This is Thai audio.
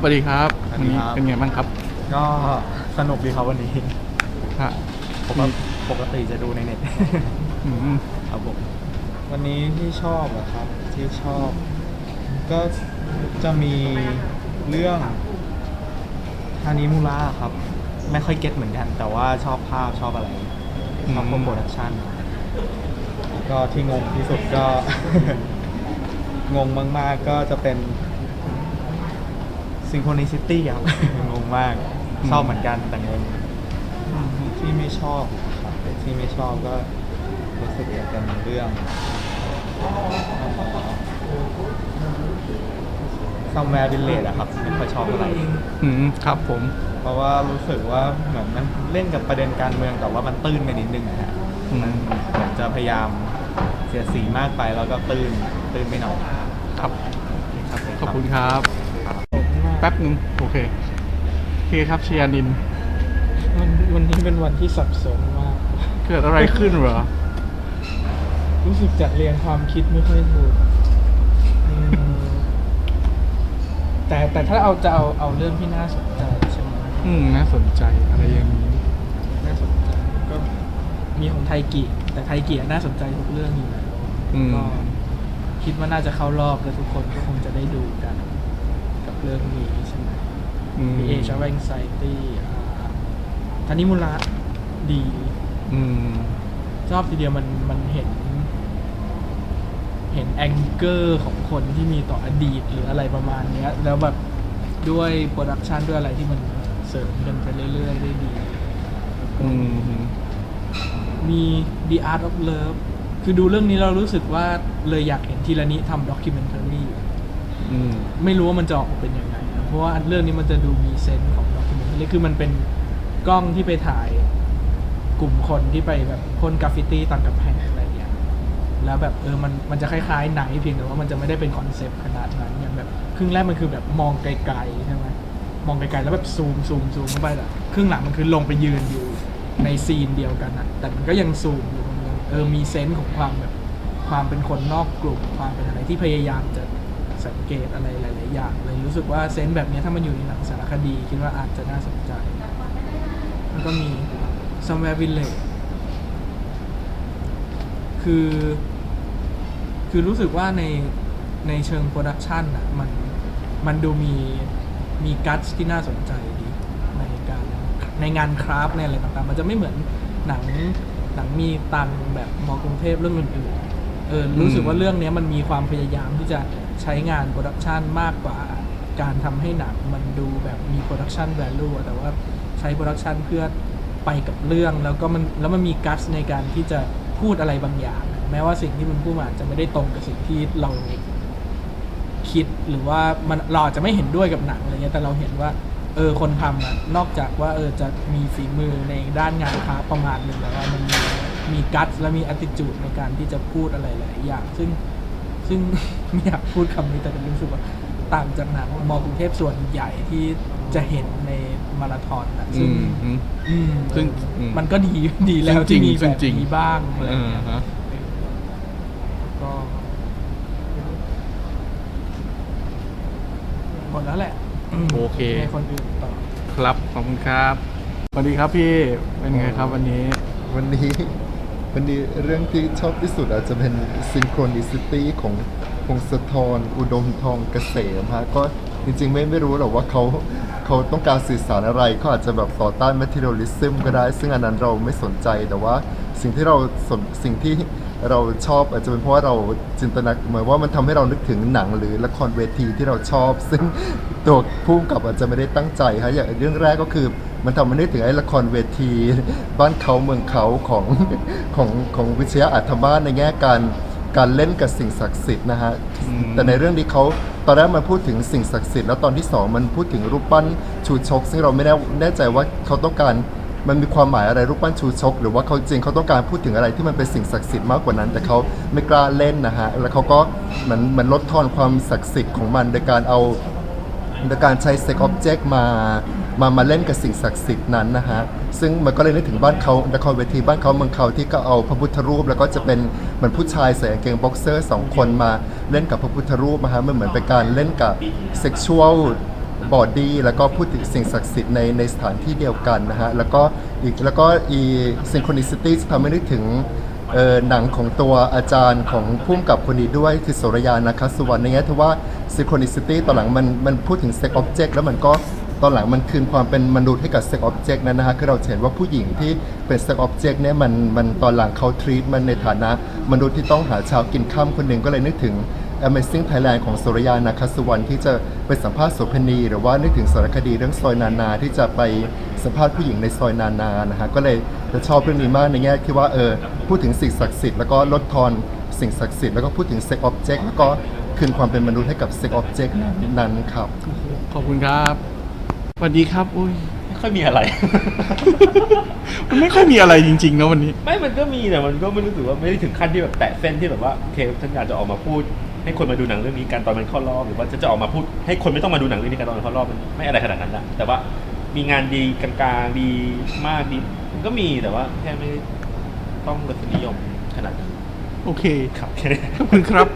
สวัสดีครับสวัสดีครับเป็นไงบ้างครับก็สนุกดีครับวันนี้ฮะผมว่าปกติจะดูในเน็ต อืมครับผมวันนี้ที่ชอบอะครับ ที่ชอบ ก็จะมีเรื่องฮานิมูระครับ ไม่ค่อยเก็ตเหมือนกัน แต่ว่าชอบภาพชอบอะไรชอบพวกโปรดักชั่นก็ที่งงที่สุดก็ งงมาก ๆ ก็จะเป็น ซิงโครนิซิตี้ครับ งงมาก ชอบเหมือนกันแต่งงที่ไม่ชอบครับที่ไม่ชอบก็รู้สึกจะเป็นเรื่องซัมแวร์วิลเลจอะครับไม่ค่อยชอบอะไร อืมครับผม เพราะว่ารู้สึกว่าเหมือนมันเล่นกับประเด็นการเมืองแต่ว่ามันตื้นไปนิดนึงนะฮะอืม มันเหมือนจะพยายามเสียดสีมากไปแล้วก็ตื้นตื้นไปหน่อย ครับครับขอบคุณครับ แป๊บหนึ่งโอเคโอเคครับเชียร์นิน วันวันนี้เป็นวันที่สับสนมาก เกิดอะไรขึ้นเหรอ รู้สึกจัดเรียงความคิดไม่ค่อยถูกอืมแต่แต่ถ้าเอาจะเอาเอาเรื่องที่น่าสนใจใช่ไหมอืมน่าสนใจอะไรอย่างนี้ น่าสนใจก็มีของไทยกิ แต่ไทยกิน่าสนใจทุกเรื่องอยู่แล้วอืม ก็คิดว่าน่าจะเข้ารอบแล้วทุกคนก็คงจะได้ดูกันกับเรื่องนี้ใช่ไหมอืมมีเอชแวงไซตี้ทันิมุระดีอืมชอบทีเดียวมันมันเห็น เห็นแองเกอร์ของคนที่มีต่ออดีตหรืออะไรประมาณเนี้ย แล้วแบบด้วยโปรดักชันด้วยอะไรที่มันเสริมกันไปเรื่อยๆได้ดีอืมมี The Art of Love คือดูเรื่องนี้เรารู้สึกว่าเลยอยากเห็นทีละนิทำด็อกิเมนทารี อืม ไม่รู้ว่ามันจะออกมาเป็นยังไงนะเพราะว่าเรื่องนี้มันจะดูมีเซนส์ของด็อกิเมนทารีคือมันเป็นกล้องที่ไปถ่ายกลุ่มคนที่ไปแบบพ่นกราฟฟิตี้ตามกำแพงอะไรอย่างเงี้ยแล้วแบบเออมันมันจะคล้ายๆไหนเพียงแต่ว่ามันจะไม่ได้เป็นคอนเซปต์ขนาดนั้นอย่างแบบครึ่งแรกมันคือแบบมองไกลๆใช่ไหมมองไกลๆแล้วแบบซูมซูมซูมเข้าไปแต่ครึ่งหลังมันคือลงไปยืนอยู่ในซีนเดียวกันนะแต่มันก็ยังซูมอยู่มันยังเออมีเซนส์ของความแบบความเป็นคนนอกกลุ่มความเป็นอะไรที่พยายามจะ สังเกตอะไรหลาย ๆ อย่างเลยรู้สึกว่าเซนส์แบบนี้ถ้ามันอยู่ในหนังสารคดี คิดว่าอาจจะน่าสนใจ แล้วก็มี somewhere village คือ คือรู้สึกว่าในในเชิงโปรดักชันอะมันมันดูมีมีกัตที่น่าสนใจดีในการในงานคราฟต์ในอะไรต่าง ๆ มันจะไม่เหมือนหนังหนังมีตังแบบมอกรุงเทพเรื่องอื่น ๆ เออรู้สึกว่าเรื่องนี้มันมีความพยายามที่จะใช้งานโปรดักชันมากกว่าการทำให้หนังมันดูแบบมีโปรดักชันแวลูแต่ว่าใช้โปรดักชันเพื่อไปกับเรื่องแล้วก็มันแล้วมันมีกัตในการที่จะพูดอะไรบางอย่าง แม้ว่าสิ่งที่มันพูดมาอาจจะไม่ได้ตรงกับสิ่งที่เราคิดหรือว่ามันเราอาจจะไม่เห็นด้วยกับหนังอะไรเงี้ยแต่เราเห็นว่าเออคนทำอะนอกจากว่าเออจะมีฝีมือในด้านงานค้าประมาณหนึ่งแล้วว่ามันมี มีกัตและมี attitude ในการที่จะพูดอะไรหลายอย่าง ซึ่งซึ่ง ไม่อยากพูดคำนี้แต่รู้สึกว่าต่างจากหนังมอกรุงเทพส่วนใหญ่ที่จะเห็นในมาราธอนนะอืซึ่งมอืมอืมซึ่งอืม มันก็ดีดีแล้วจริที่งๆมีแบบจริงๆนี้บ้างอะไรเออเงี้ยฮะ ก็หมดแล้วแหละมโอเค ให้คนอื่นต่อ ครับ ขอบคุณครับ สวัสดีครับพี่ เป็นไงครับวันนี้ วันนี้ วันนี้เรื่องที่ชอบที่สุดอาจจะเป็น Synchronicity ของพงศธรอุดมทองเกษมฮะก็จริงๆไม่ไม่รู้หรอกว่าเขาเขาต้องการสื่อสารอะไรเขาอาจจะแบบต่อต้าน materialism ก็ได้ ซึ่งอันนั้นเราไม่สนใจแต่ว่าสิ่งที่เราสนสิ่งที่เราชอบอาจจะเป็นเพราะว่าเราจินตนาเหมือนว่ามันทำให้เรานึกถึงหนังหรือละครเวทีที่เราชอบ ซึ่งตัวผู้กับอาจจะไม่ได้ตั้งใจฮะอย่างเรื่องแรกก็คือมันทำให้นึกถึงไอ้ละครเวที บ้านเขาเมืองเขาของของของวิชยาอัธมาศในแง่การการเล่นกับสิ่งศักดิ์สิทธิ์นะฮะอืมแต่ในเรื่องนี้เขาตอนแรกมันพูดถึงสิ่งศักดิ์สิทธิ์แล้วตอนที่สองมันพูดถึงรูปปั้นชูชก ซึ่งเราไม่แน่แน่ใจว่าเขาต้องการมันมีความหมายอะไรรูปปั้นชูชก หรือว่าเขาจริงเขาต้องการพูดถึงอะไรที่มันเป็นสิ่งศักดิ์สิทธิ์มากกว่านั้น แต่เขาไม่กล้าเล่นนะฮะแล้วเขาก็เหมือนเหมือนลดทอนความศักดิ์สิทธิ์ของมันโดยการเอา โดยการใช้เซ็กอ็อบเจกต์มามามาเล่นกับสิ่งศักดิ์สิทธิ์นั้นนะฮะ ซึ่งมันก็เลยนึกถึงบ้านเขาละครเวทีบ้านเขาเมืองเขาที่ก็เอาพระพุทธรูป แล้วก็จะเป็นเหมือนผู้ชายใส่กางเกงบ็อกเซอร์สองคนมาเล่นกับพระพุทธรูปนะฮะมันเหมือนเป็นการเล่นกับเซ็กชวลบอดี้แล้วก็พูดถึงสิ่งศักดิ์สิทธิ์ในในสถานที่เดียวกันนะฮะ แล้วก็อีกแล้วก็อีซิงโครนิซิตี้ทำให้นึกถึง เอ่อหนังของตัวอาจารย์ของพุ่มกับคนนี้ด้วยคือโสรยานะคะสุวรรณในแง่ที่ว่าซิงโครนิซิตี้ตอนหลังมันมันพูดถึงเซ็กออบเจกต์แล้วมันก็ตอนหลังมันคืนความเป็นมนุษย์ให้กับเซ็กออบเจกต์นั้นนะฮะคือเราเห็นว่าผู้หญิงที่เป็นเซ็กออบเจกต์เนี่ยมันมันตอนหลังเขาทรีตมันในฐานะมนุษย์ที่ต้องหาเช้ากินข้ามคนหนึ่งก็เลยนึกถึง Amazing Thailand ของสุรยานาคสุวรรณที่จะไปสัมภาษณ์โสเภณี หรือว่านึกถึงสารคดีเรื่องซอยนานาที่จะไปสัมภาษณ์ผู้หญิงในซอยนานานะฮะก็เลยจะชอบเรื่องนี้มากในแง่ที่ว่าเออพูดถึงสิ่งศักดิ์สิทธิ์แล้วก็ลดทอนสิ่งศักดิ์สิทธิ์แล้วก็พูดถึงเซ็กออบเจกต์แล้วก็คืนความเป็นมนุษย์ให้กับเซ็กออบเจกต์นั้นครับขอบคุณครับสวัสดีครับอุ้ยไม่ค่อยมีอะไร มันไม่ค่อยมีอะไรจริงๆนะวันนี้ ไม่ มันก็มีแต่มันก็ไม่รู้สึกว่าไม่ได้ถึงขั้นที่แบบแตะเส้นที่แบบว่าโอเคฉันอยากจะออกมาพูด ให้คนมาดูหนังเรื่องนี้กันตอนมันเข้ารอบหรือว่าฉันจะออกมาพูดให้คนไม่ต้องมาดูหนังเรื่องนี้กันตอนมันเข้ารอบมันไม่อะไรขนาดนั้นนะแต่ว่ามีงานดีกลางๆดีมากดีมันก็มีแต่ว่าแค่ไม่ต้องรสนิยมขนาดนั้นโอเคครับขอบคุณครับ